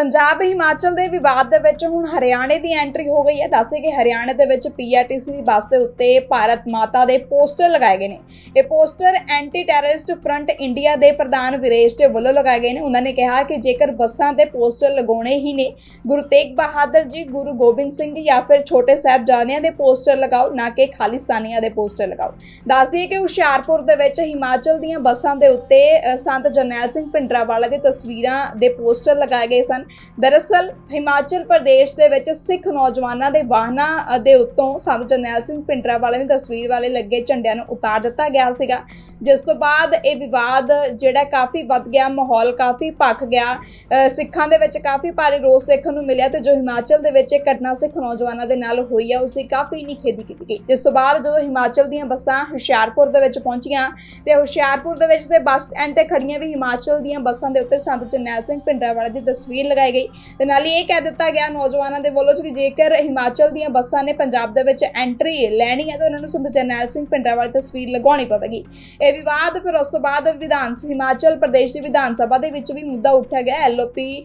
ਪੰਜਾਬ ਹਿਮਾਚਲ ਦੇ ਵਿਵਾਦ ਦੇ ਵਿੱਚ ਹੁਣ ਹਰਿਆਣੇ ਦੀ ਐਂਟਰੀ ਹੋ ਗਈ ਹੈ। ਦੱਸੇ ਕਿ ਹਰਿਆਣੇ ਦੇ ਵਿੱਚ ਪੀਆਰਟੀਸੀ ਦੀ ਬੱਸ ਦੇ ਉੱਤੇ ਭਾਰਤ ਮਾਤਾ ਦੇ ਪੋਸਟਰ ਲਗਾਏ ਗਏ ਨੇ। ਇਹ poster anti terrorist front India ਦੇ ਪ੍ਰਧਾਨ ਵਿਰੇਸ਼ ਦੇ ਵੱਲੋਂ ਲਗਾਏ ਗਏ ਨੇ। ਉਹਨਾਂ ਨੇ ਕਿਹਾ ਕਿ ਜੇਕਰ ਬੱਸਾਂ ਦੇ ਪੋਸਟਰ ਲਗਾਉਣੇ ਹੀ ਨੇ, ਗੁਰੂ ਤੇਗ ਬਹਾਦਰ ਜੀ, ਗੁਰੂ ਗੋਬਿੰਦ ਸਿੰਘ ਜੀ ਜਾਂ ਫਿਰ ਛੋਟੇ ਸਾਹਿਬਜ਼ਾਦਿਆਂ ਦੇ ਪੋਸਟਰ ਲਗਾਓ, ਨਾ ਕਿ ਖਾਲਿਸਤਾਨੀਆਂ ਦੇ ਪੋਸਟਰ ਲਗਾਓ। ਦੱਸ ਦਈਏ ਕਿ ਹੁਸ਼ਿਆਰਪੁਰ ਦੇ ਵਿੱਚ ਹਿਮਾਚਲ ਦੀਆਂ ਬੱਸਾਂ ਦੇ ਉੱਤੇ ਸੰਤ ਜਰਨੈਲ ਸਿੰਘ ਭਿੰਡਰਾਵਾਲਾ ਦੀ ਤਸਵੀਰਾਂ ਦੇ ਪੋਸਟਰ ਲਗਾਏ ਗਏ ਸਨ। ਦਰਅਸਲ ਹਿਮਾਚਲ ਪ੍ਰਦੇਸ਼ ਦੇ ਵਿੱਚ ਸਿੱਖ ਨੌਜਵਾਨਾਂ ਦੇ ਵਾਹਨਾਂ ਦੇ ਉੱਤੋਂ ਸੰਤ ਜਰਨੈਲ ਸਿੰਘ ਭਿੰਡਰਾਵਾਲਾ ਦੀ ਤਸਵੀਰ ਵਾਲੇ ਲੱਗੇ ਝੰਡਿਆਂ ਨੂੰ ਉਤਾਰ ਦਿੱਤਾ ਗਿਆ ਸੀਗਾ। ਜਿਸ ਤੋਂ ਬਾਅਦ ਇਹ ਵਿਵਾਦ ਜਿਹੜਾ ਕਾਫੀ ਵੱਧ ਗਿਆ, ਮਾਹੌਲ ਕਾਫੀ ਭਖ ਗਿਆ ਸਿੱਖਾਂ ਦੇ ਵਿੱਚ ਕਾਫੀ ਭਾਰੀ ਰੋਸ ਦੇਖਣ ਨੂੰ ਮਿਲਿਆ ਤੇ ਜੋ ਹਿਮਾਚਲ ਦੇ ਵਿੱਚ ਇਹ ਘਟਨਾ ਸਿੱਖ ਨੌਜਵਾਨਾਂ ਦੇ ਨਾਲ ਹੋਈ ਹੈ ਉਸ ਦੀ ਕਾਫੀ ਨਿਖੇਧੀ ਕੀਤੀ ਗਈ। ਜਿਸ ਤੋਂ ਬਾਅਦ ਜਦੋਂ ਹਿਮਾਚਲ ਦੀਆਂ ਬੱਸਾਂ ਹੁਸ਼ਿਆਰਪੁਰ ਦੇ ਵਿੱਚ ਪਹੁੰਚੀਆਂ ਤੇ ਹੁਸ਼ਿਆਰਪੁਰ ਦੇ ਵਿੱਚ ਤੇ ਬੱਸ ਸਟੈਂਡ ਤੇ ਖੜੀਆਂ ਵੀ ਹਿਮਾਚਲ ਦੀਆਂ ਬੱਸਾਂ ਦੇ ਉੱਤੇ ਸੰਤ ਜਰਨੈਲ ਸਿੰਘ ਭਿੰਡਰਾਵਾਲਾ ਦੀ ਤਸਵੀਰ ਲਗਾਈ ਗਈ। ਤੇ ਨਾਲ ਹੀ ਇਹ ਕਹਿ ਦਿੱਤਾ ਗਿਆ ਨੌਜਵਾਨਾਂ ਦੇ ਵੱਲੋਂ ਕਿ ਜੇਕਰ ਹਿਮਾਚਲ ਦੀਆਂ ਬੱਸਾਂ ਨੇ ਪੰਜਾਬ ਦੇ ਵਿੱਚ ਐਂਟਰੀ ਲੈਣੀ ਹੈ ਤਾਂ ਉਹਨਾਂ ਨੂੰ ਸੰਤ ਜਰਨੈਲ ਸਿੰਘ ਭਿੰਡਰਾਵਾਲਾ ਦੀ ਤਸਵੀਰ ਲਗਾਉਣੀ ਪਵੇਗੀ। ਇਹ ਵਿਵਾਦ ਫਿਰ ਉਸ ਤੋਂ ਬਾਅਦ ਵਿਧਾਨ ਸ- ਹਿਮਾਚਲ ਪ੍ਰਦੇਸ਼ ਦੀ ਵਿਧਾਨ ਸਭਾ ਦੇ ਵਿੱਚ ਵੀ ਮੁੱਦਾ ਉੱਠਿਆ ਗਿਆ। ਐਲਓਪੀ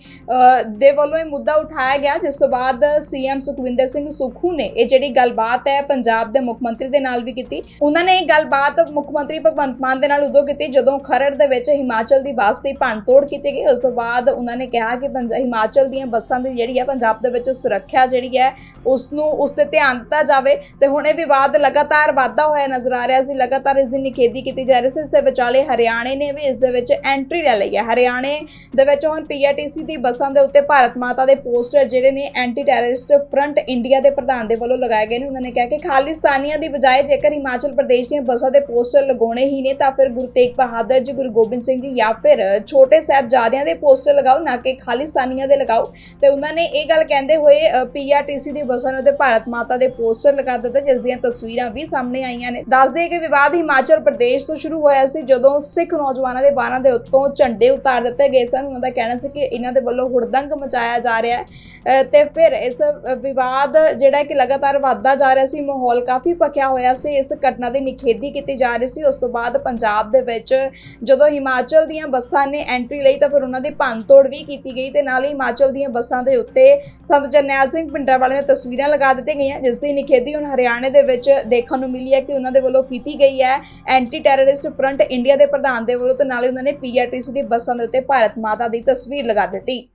ਦੇ ਵੱਲੋਂ ਇਹ ਮੁੱਦਾ ਉਠਾਇਆ ਗਿਆ, ਜਿਸ ਤੋਂ ਬਾਅਦ ਸੀਐਮ ਸੁਖਵਿੰਦਰ ਸਿੰਘ ਸੁਖੂ ਨੇ ਇਹ ਜਿਹੜੀ ਗੱਲਬਾਤ ਹੈ ਪੰਜਾਬ ਦੇ ਮੁੱਖ ਮੰਤਰੀ ਦੇ ਨਾਲ ਵੀ ਕੀਤੀ। ਉਹਨਾਂ ਨੇ ਇਹ ਗੱਲਬਾਤ ਮੁੱਖ ਮੰਤਰੀ ਭਗਵੰਤ ਮਾਨ ਦੇ ਨਾਲ ਉਦੋਂ ਕੀਤੀ ਜਦੋਂ ਖਰੜ ਦੇ ਵਿੱਚ ਹਿਮਾਚਲ ਦੀ ਬੱਸ ਦੀ ਭੰਨਤੋੜ ਕੀਤੀ ਗਈ। ਉਸ ਤੋਂ ਬਾਅਦ ਉਹਨਾਂ ਨੇ ਕਿਹਾ ਕਿ ਪੰਜ- ਹਿਮਾਚਲ ਦੀਆਂ ਬੱਸਾਂ ਦੀ ਜਿਹੜੀ ਹੈ ਪੰਜਾਬ ਦੇ ਵਿੱਚ ਸੁਰੱਖਿਆ ਜਿਹੜੀ ਹੈ ਉਸ ਨੂੰ ਉਸ ਤੇ ਧਿਆਨ ਦਿੱਤਾ ਜਾਵੇ। ਤੇ ਹੁਣ ਇਹ ਵਿਵਾਦ ਲਗਾਤਾਰ ਵਾਧਾ ਹੋਇਆ ਨਜ਼ਰ ਆ ਰਿਹਾ ਸੀ। ਲਗਾਤਾਰ ਇਸ ਦੀ ਨਿਖੇਧੀ ਕੀਤੀ ਜਾ ਰਹੀ ਸੀ ਇਸ ਦੇ ਵਿਚਾਲੇ ਹਰਿਆਣੇ ਨੇ ਵੀ ਇਸ ਦੇ ਵਿੱਚ ਐਂਟਰੀ ਲੈ ਲਈ ਹੈ। ਹਰਿਆਣੇ ਦੇ ਵਿੱਚ ਹੁਣ ਪੀਆਰਟੀਸੀ ਦੀ ਬੱਸਾਂ ਦੇ ਉੱਤੇ ਭਾਰਤ ਮਾਤਾ ਦੇ ਪੋਸਟਰ ਜਿਹੜੇ ਨੇ ਐਂਟੀ ਟੈਰਰਿਸਟ ਫਰੰਟ ਇੰਡੀਆ ਦੇ ਪ੍ਰਧਾਨ ਦੇ ਵੱਲੋਂ ਲਗਾਏ ਗਏ ਨੇ। ਉਹਨਾਂ ਨੇ ਕਿਹਾ ਕਿ ਖਾਲਿਸਤਾਨੀਆਂ ਦੀ ਬਜਾਏ ਜੇਕਰ ਹਿਮਾਚਲ ਪ੍ਰਦੇਸ਼ ਦੀਆਂ ਬੱਸਾਂ ਦੇ ਪੋਸਟਰ ਲਗਾਉਣੇ ਹੀ ਨੇ, ਤਾਂ ਫਿਰ ਗੁਰੂ ਤੇਗ ਬਹਾਦਰ ਜੀ, ਗੁਰੂ ਗੋਬਿੰਦ ਸਿੰਘ ਜੀ ਜਾਂ ਫਿਰ ਛੋਟੇ ਸਾਹਿਬਜ਼ਾਦਿਆਂ ਦੇ ਪੋਸਟਰ ਲਗਾਓ, ਨਾ ਕਿ ਖਾਲਿਸਤਾਨ ਖਾਲਿਸਤਾਨੀਆਂ ਦੇ ਲਗਾਓ। ਤੇ ਉਹਨਾਂ ਨੇ ਇਹ ਗੱਲ ਕਹਿੰਦੇ ਹੋਏ ਪੀਆਰਟੀਸੀ ਦੀ ਬੱਸਾਂ ਨੂੰ ਤੇ ਭਾਰਤ ਮਾਤਾ ਦੇ ਪੋਸਟਰ ਲਗਾ ਦਿੱਤਾ, ਜਿਸ ਦੀਆਂ ਤਸਵੀਰਾਂ ਵੀ ਸਾਹਮਣੇ ਆਈਆਂ ਨੇ। ਦੱਸ ਦਈਏ ਕਿ ਵਿਵਾਦ ਹਿਮਾਚਲ ਪ੍ਰਦੇਸ਼ ਤੋਂ ਸ਼ੁਰੂ ਹੋਇਆ ਸੀ, ਜਦੋਂ ਸਿੱਖ ਨੌਜਵਾਨਾਂ ਦੇ ਬਾਰਾਂ ਦੇ ਉੱਤੋਂ ਝੰਡੇ ਉਤਾਰ ਦਿੱਤੇ ਗਏ ਸਨ। ਉਹਨਾਂ ਦਾ ਕਹਿਣਾ ਸੀ ਕਿ ਇਹਨਾਂ ਦੇ ਵੱਲੋਂ ਹੁੜਦੰਗ ਮਚਾਇਆ ਜਾ ਰਿਹਾ ਹੈ। ਤੇ ਫਿਰ ਇਸ ਵਿਵਾਦ ਜਿਹੜਾ ਕਿ ਲਗਾਤਾਰ ਵਧਦਾ ਜਾ ਰਿਹਾ ਸੀ, ਮਾਹੌਲ ਕਾਫੀ ਭਖਿਆ ਹੋਇਆ ਸੀ, ਇਸ ਘਟਨਾ ਦੀ ਨਿਖੇਧੀ ਕੀਤੀ ਜਾ ਰਹੀ ਸੀ। ਉਸ ਤੋਂ ਬਾਅਦ ਪੰਜਾਬ ਦੇ ਵਿੱਚ ਜਦੋਂ ਹਿਮਾਚਲ ਦੀਆਂ ਬੱਸਾਂ ਨੇ ਐਂਟਰੀ ਲਈ, ਤਾਂ ਫਿਰ ਉਹਨਾਂ ਦੀ ਭੰਨਤੋੜ ਵੀ ਕੀਤੀ ਗਈ ਤੇ ਨਾਲ ਹੀ ਹਿਮਾਚਲ ਦੀਆਂ ਬੱਸਾਂ ਦੇ ਉੱਤੇ ਸੰਤ ਜਰਨੈਲ ਸਿੰਘ ਭਿੰਡਰਾਵਾਲੇ ਦੀਆਂ ਤਸਵੀਰਾਂ ਲਗਾ ਦਿੱਤੀਆਂ ਗਈਆਂ, ਜਿਸ ਦੀ ਨਿਖੇਧੀ ਹੁਣ ਹਰਿਆਣੇ ਦੇ ਵਿੱਚ ਦੇਖਣ ਨੂੰ ਮਿਲੀ ਹੈ ਕਿ ਉਹਨਾਂ ਦੇ ਵੱਲੋਂ ਕੀਤੀ ਗਈ ਹੈ ਐਂਟੀ ਟੈਰਰਿਸਟ ਫਰੰਟ ਇੰਡੀਆ ਦੇ ਪ੍ਰਧਾਨ ਦੇ ਵੱਲੋਂ, ਤੇ ਨਾਲ ਹੀ ਉਹਨਾਂ ਨੇ ਪੀਆਰਟੀਸੀ ਦੀ ਬੱਸਾਂ ਦੇ ਉੱਤੇ ਭਾਰਤ ਮਾਤਾ ਦੀ ਤਸਵੀਰ ਲਗਾ ਦਿੱਤੀ।